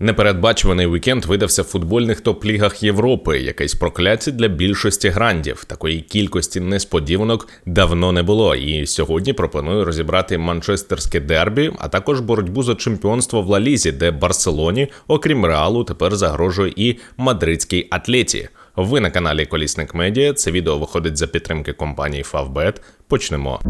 Непередбачуваний вікенд видався в футбольних топ-лігах Європи, якесь прокляття для більшості грандів. Такої кількості несподіванок давно не було. І сьогодні пропоную розібрати манчестерське дербі, а також боротьбу за чемпіонство в Лалізі, де Барселоні, окрім реалу, тепер загрожує і мадридській атлеті. Ви на каналі Колісник Медіа. Це відео виходить за підтримки компанії Favbet. Почнемо.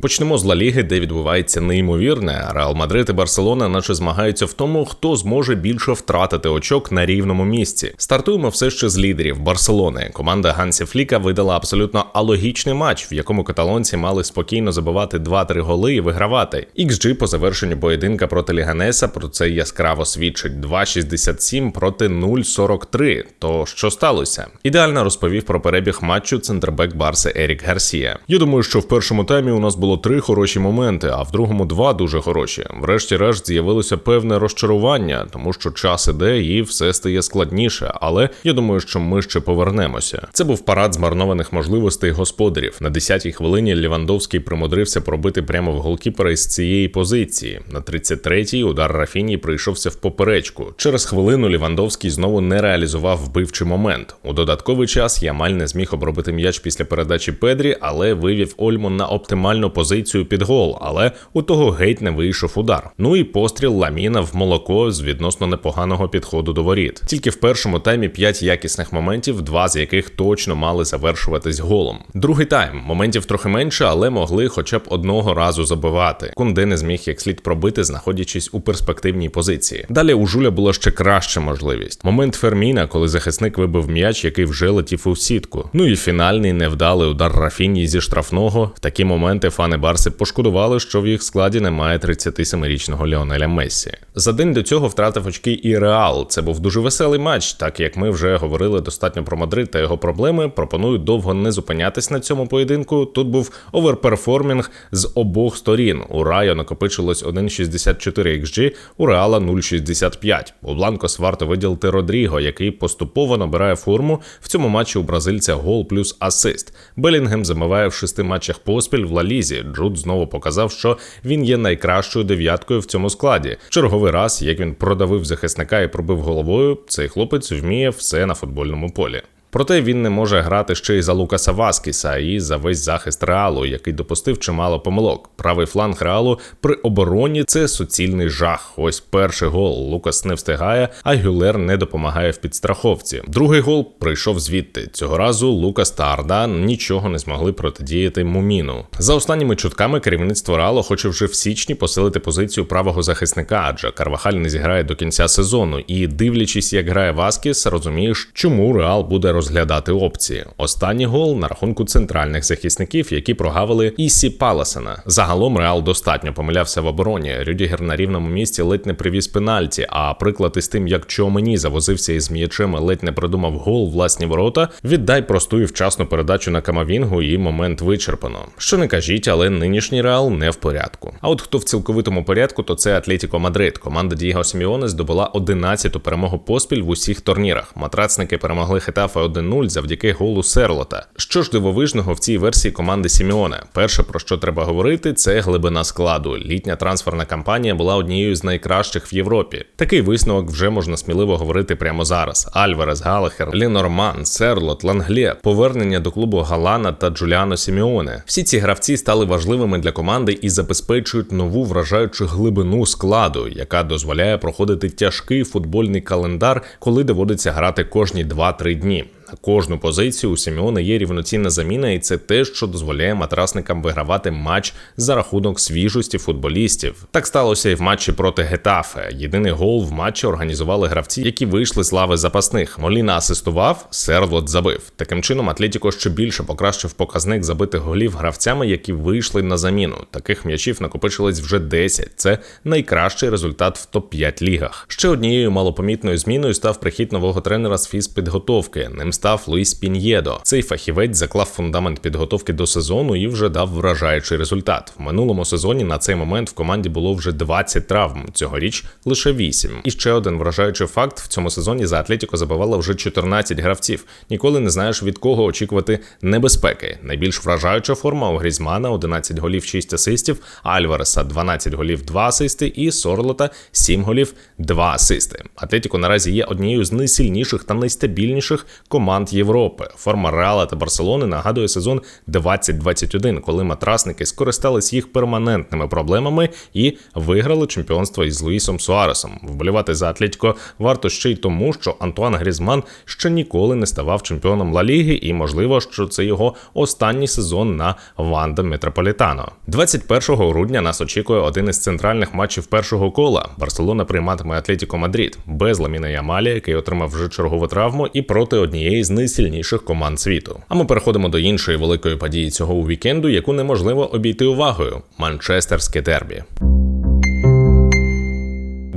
Почнемо з Ла Ліги, де відбувається неймовірне. Реал Мадрид і Барселона, наче змагаються в тому, хто зможе більше втратити очок на рівному місці. Стартуємо все ще з лідерів Барселони. Команда Гансі Фліка видала абсолютно алогічний матч, в якому каталонці мали спокійно забивати 2-3 голи і вигравати. XG по завершенню поєдинка проти Ліганеса про це яскраво свідчить 2,67 проти 0,43. То що сталося? Ідеально розповів про перебіг матчу центрбек Барси Ерік Гарсія. Я думаю, що в першому таймі у нас було три хороші моменти, а в другому два дуже хороші. Врешті-решт з'явилося певне розчарування, тому що час іде і все стає складніше. Але я думаю, що ми ще повернемося. Це був парад змарнованих можливостей господарів. На 10-й хвилині Лівандовський примудрився пробити прямо в голкіпера із цієї позиції. На 33-й удар Рафіні прийшовся в поперечку. Через хвилину Лівандовський знову не реалізував вбивчий момент. У додатковий час Ямаль не зміг обробити м'яч після передачі Педрі, але вивів Ольму на оптимальну позицію під гол, але у того геть не вийшов удар. Ну і постріл Ламіна в молоко з відносно непоганого підходу до воріт. Тільки в першому таймі п'ять якісних моментів, два з яких точно мали завершуватись голом. Другий тайм моментів трохи менше, але могли хоча б одного разу забивати. Кунде не зміг як слід пробити, знаходячись у перспективній позиції. Далі у Жуля була ще краща можливість. Момент Ферміна, коли захисник вибив м'яч, який вже летів у сітку. Ну і фінальний невдалий удар Рафіні зі штрафного. Такі моменти фани Барси пошкодували, що в їх складі немає 37-річного Леонеля Мессі. За день до цього втратив очки і Реал. Це був дуже веселий матч, так як ми вже говорили достатньо про Мадрид та його проблеми. Пропоную довго не зупинятись на цьому поєдинку. Тут був оверперформінг з обох сторін. У Райо накопичилось 1,64 XG, у Реала 0,65. У Бланкос варто виділити Родріго, який поступово набирає форму. В цьому матчі у бразильця гол плюс асист. Белінгем замиває в шести матчах поспіль в Лалізі. Джуд знову показав, що він є найкращою дев'яткою в цьому складі. Черговий раз, як він продавив захисника і пробив головою, цей хлопець вміє все на футбольному полі. Проте він не може грати ще й за Лукаса Васкіса і за весь захист реалу, який допустив чимало помилок. Правий фланг реалу при обороні це суцільний жах. Ось перший гол Лукас не встигає, а Гюлер не допомагає в підстраховці. Другий гол прийшов звідти. Цього разу Лукас та Ардан нічого не змогли протидіяти Муміну. За останніми чутками керівництво Реалу хоче вже в січні посилити позицію правого захисника, адже Карвахаль не зіграє до кінця сезону. І дивлячись, як грає Васкіс, розумієш, чому Реал буде розглядати опції. Останній гол на рахунку центральних захисників, які прогавили Ісі Паласена. Загалом Реал достатньо помилявся в обороні. Рюдігер на рівному місці ледь не привіз пенальті. А приклад із тим, як Чомені завозився із м'ячем, ледь не придумав гол власні ворота. Віддай просту і вчасну передачу на Камавінгу, і момент вичерпано. Що не кажіть, але нинішній реал не в порядку. А от хто в цілковитому порядку, то це Атлетіко Мадрид. Команда Дієго Сіміоне здобула 11-ту перемогу поспіль в усіх турнірах. Матрацники перемогли Хетафе 1-0 завдяки голу Серлота. Що ж дивовижного в цій версії команди Сіміоне? Перше про що треба говорити, це глибина складу. Літня трансферна кампанія була однією з найкращих в Європі. Такий висновок вже можна сміливо говорити прямо зараз. Альварес, Галахер, Лінорман, Серлот, Ланглє, повернення до клубу Галана та Джуліано Сіміоне. Всі ці гравці стали важливими для команди і забезпечують нову вражаючу глибину складу, яка дозволяє проходити тяжкий футбольний календар, коли доводиться грати кожні 2-3 дні. На кожну позицію у Сімеона є рівноцінна заміна, і це те, що дозволяє матрасникам вигравати матч за рахунок свіжості футболістів. Так сталося і в матчі проти Гетафе. Єдиний гол в матчі організували гравці, які вийшли з лави запасних. Моліна асистував, Серлот забив. Таким чином, Атлетіко ще більше покращив показник забитих голів гравцями, які вийшли на заміну. Таких м'ячів накопичилось вже 10. Це найкращий результат в топ-5 лігах. Ще однією малопомітною зміною став прихід нового тренера з фізпідготовки. Ним став Луїс Пін'єдо. Цей фахівець заклав фундамент підготовки до сезону і вже дав вражаючий результат. В минулому сезоні на цей момент в команді було вже 20 травм. Цьогоріч лише 8. І ще один вражаючий факт: в цьому сезоні за Атлетіко забивало вже 14 гравців. Ніколи не знаєш від кого очікувати небезпеки. Найбільш вражаюча форма у Грізмана 11 голів, 6 асистів, Альвареса 12 голів, 2 асисти і Сорлота 7 голів, 2 асисти. Атлетіко наразі є однією з найсильніших та найстабільніших команд Європи. Форма Реала та Барселони нагадує сезон 2021, коли матрасники скористались їх перманентними проблемами і виграли чемпіонство із Луїсом Суаресом. Вболівати за Атлетіко варто ще й тому, що Антуан Грізман ще ніколи не ставав чемпіоном Ла Ліги, і можливо, що це його останній сезон на Ванда Метрополітано. 21 грудня нас очікує один із центральних матчів першого кола. Барселона прийматиме Атлетіко Мадрид без Ламіна Ямалі, який отримав вже чергову травму, і проти однієї з найсильніших команд світу. А ми переходимо до іншої великої події цього вікенду, яку неможливо обійти увагою Манчестерське дербі.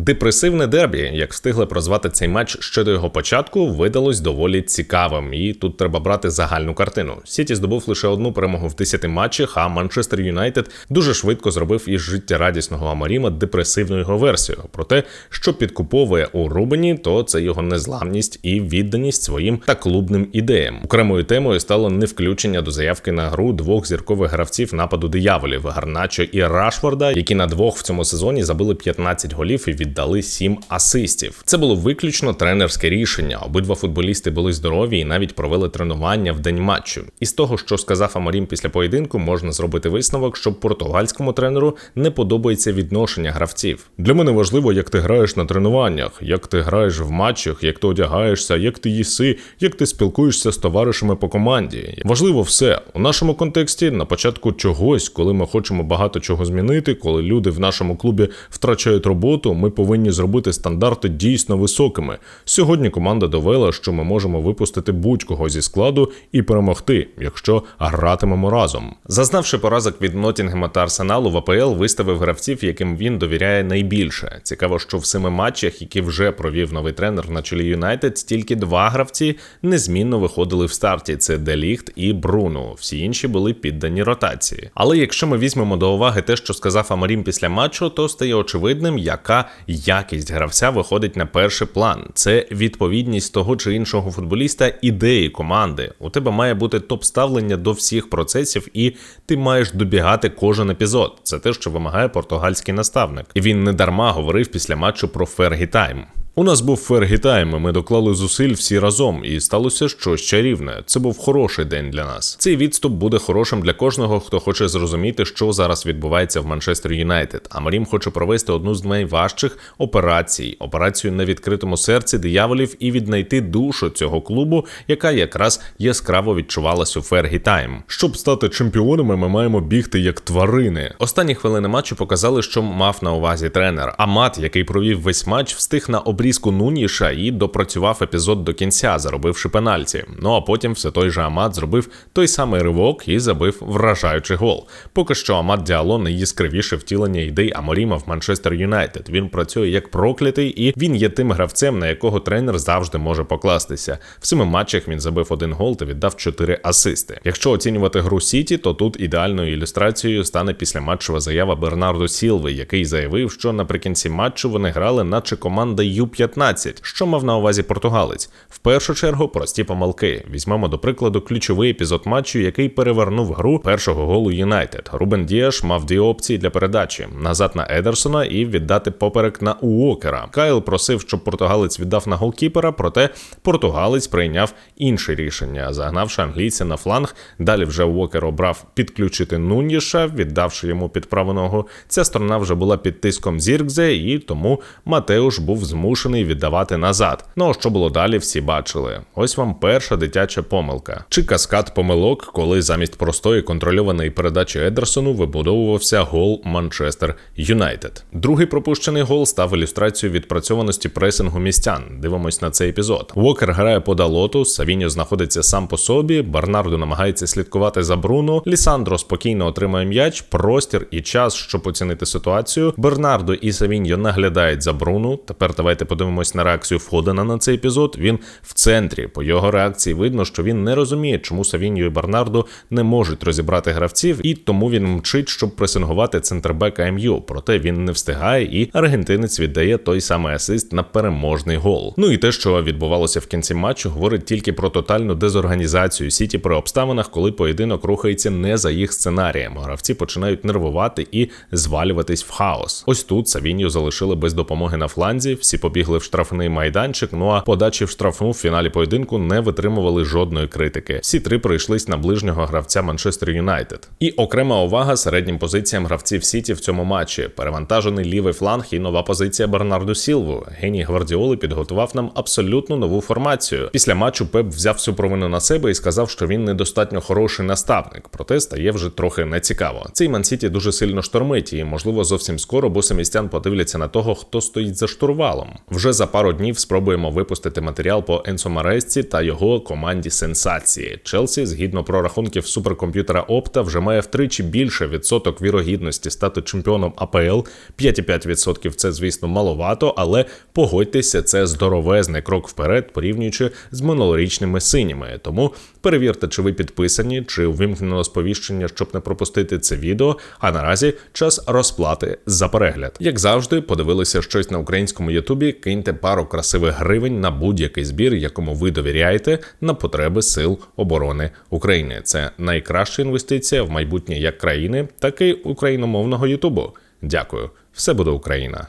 Депресивне дербі, як встигли прозвати цей матч ще до його початку, видалось доволі цікавим, і тут треба брати загальну картину. Сіті здобув лише одну перемогу в 10 матчах, а Манчестер Юнайтед дуже швидко зробив із життєрадісного Амаріма депресивну його версію. Проте, що підкуповує у Рубені, то це його незламність і відданість своїм та клубним ідеям. Окремою темою стало не включення до заявки на гру двох зіркових гравців нападу дияволів Гарначо і Рашфорда, які на двох в цьому сезоні забили 15 голів і від віддали 7 асистів. Це було виключно тренерське рішення. Обидва футболісти були здорові і навіть провели тренування в день матчу. Із того, що сказав Амарім після поєдинку, можна зробити висновок, що португальському тренеру не подобається відношення гравців. Для мене важливо, як ти граєш на тренуваннях, як ти граєш в матчах, як ти одягаєшся, як ти їси, як ти спілкуєшся з товаришами по команді. Важливо все у нашому контексті на початку чогось, коли ми хочемо багато чого змінити, коли люди в нашому клубі втрачають роботу. Ми повинні зробити стандарти дійсно високими. Сьогодні команда довела, що ми можемо випустити будь-кого зі складу і перемогти, якщо гратимемо разом. Зазнавши поразок від Нотінгема та Арсеналу, в АПЛ виставив гравців, яким він довіряє найбільше. Цікаво, що в семи матчах, які вже провів новий тренер на чолі Юнайтед, тільки два гравці незмінно виходили в старті: це Деліхт і Бруно. Всі інші були піддані ротації. Але якщо ми візьмемо до уваги те, що сказав Амарім після матчу, то стає очевидним, яка якість гравця виходить на перший план. Це відповідність того чи іншого футболіста ідеї команди. У тебе має бути топ ставлення до всіх процесів, і ти маєш добігати кожен епізод. Це те, що вимагає португальський наставник. І він не дарма говорив після матчу про Фергі Тайм. У нас був фергітайм, ми доклали зусиль всі разом, і сталося щось чарівне. Це був хороший день для нас. Цей відступ буде хорошим для кожного, хто хоче зрозуміти, що зараз відбувається в Манчестер Юнайтед. А Марім хоче провести одну з найважчих операцій операцію на відкритому серці дияволів і віднайти душу цього клубу, яка якраз яскраво відчувалась у Фергітайм. Щоб стати чемпіонами, ми маємо бігти як тварини. Останні хвилини матчу показали, що мав на увазі тренер. Амат, який провів весь матч, встиг на обрі обрізку Нуніша і допрацював епізод до кінця, заробивши пенальті. Ну а потім все той же Амат зробив той самий ривок і забив вражаючий гол. Поки що Амат Діало найяскравіше втілення ідей Аморіма в Манчестер Юнайтед. Він працює як проклятий, і він є тим гравцем, на якого тренер завжди може покластися. В семи матчах він забив один гол та віддав чотири асисти. Якщо оцінювати гру Сіті, то тут ідеальною ілюстрацією стане післяматчева заява Бернардо Сілви, який заявив, що наприкінці матчу вони грали, наче команда Ю 15 що мав на увазі португалець. В першу чергу прості помилки. Візьмемо до прикладу ключовий епізод матчу, який перевернув гру першого голу Юнайтед. Рубен Діаш мав дві опції для передачі: назад на Едерсона і віддати поперек на Уокера. Кайл просив, щоб португалець віддав на голкіпера, проте португалець прийняв інше рішення, загнавши англійця на фланг. Далі вже Уокер обрав підключити Нуніша, віддавши йому під праву ногу. Ця сторона вже була під тиском Зіркзе, і тому Матеуш був змушений змушений віддавати назад. Ну а що було далі, всі бачили. Ось вам перша дитяча помилка. Чи каскад помилок, коли замість простої контрольованої передачі Едерсону вибудовувався гол Манчестер Юнайтед. Другий пропущений гол став ілюстрацією відпрацьованості пресингу містян. Дивимось на цей епізод. Вокер грає по далоту, Савіньо знаходиться сам по собі. Барнардо намагається слідкувати за Бруно. Лісандро спокійно отримує м'яч, простір і час, щоб оцінити ситуацію. Бернардо і Савіньо наглядають за Бруно. Тепер давайте подивимось на реакцію Фодена на цей епізод, він в центрі. По його реакції видно, що він не розуміє, чому Савіньо і Бернардо не можуть розібрати гравців, і тому він мчить, щоб пресингувати центрбека МЮ. Проте він не встигає, і аргентинець віддає той самий асист на переможний гол. Ну і те, що відбувалося в кінці матчу, говорить тільки про тотальну дезорганізацію Сіті при обставинах, коли поєдинок рухається не за їх сценарієм. Гравці починають нервувати і звалюватись в хаос. Ось тут Савіньо залишили без допомоги на фланзі. Всі побігли в штрафний майданчик. Ну а подачі в штрафну в фіналі поєдинку не витримували жодної критики. Всі три прийшлись на ближнього гравця Манчестер Юнайтед. І окрема увага середнім позиціям гравців Сіті в цьому матчі. Перевантажений лівий фланг і нова позиція Бернарду Сілву. Геній Гвардіоли підготував нам абсолютно нову формацію. Після матчу Пеп взяв всю провину на себе і сказав, що він недостатньо хороший наставник. Проте стає вже трохи нецікаво. Цей Мансіті дуже сильно штормить, і можливо зовсім скоро босимістян подивляться на того, хто стоїть за штурвалом. Вже за пару днів спробуємо випустити матеріал по Енсо Маресці та його команді сенсації. Челсі, згідно прорахунків суперкомп'ютера Опта, вже має втричі більше відсоток вірогідності стати чемпіоном АПЛ. 5,5% це, звісно, маловато, але погодьтеся, це здоровезний крок вперед, порівнюючи з минулорічними синіми. Тому перевірте, чи ви підписані, чи увімкнено сповіщення, щоб не пропустити це відео. А наразі час розплати за перегляд. Як завжди, подивилися щось на українському Ютубі. Киньте пару красивих гривень на будь-який збір, якому ви довіряєте, на потреби сил оборони України. Це найкраща інвестиція в майбутнє як країни, так і україномовного Ютубу. Дякую. Все буде Україна.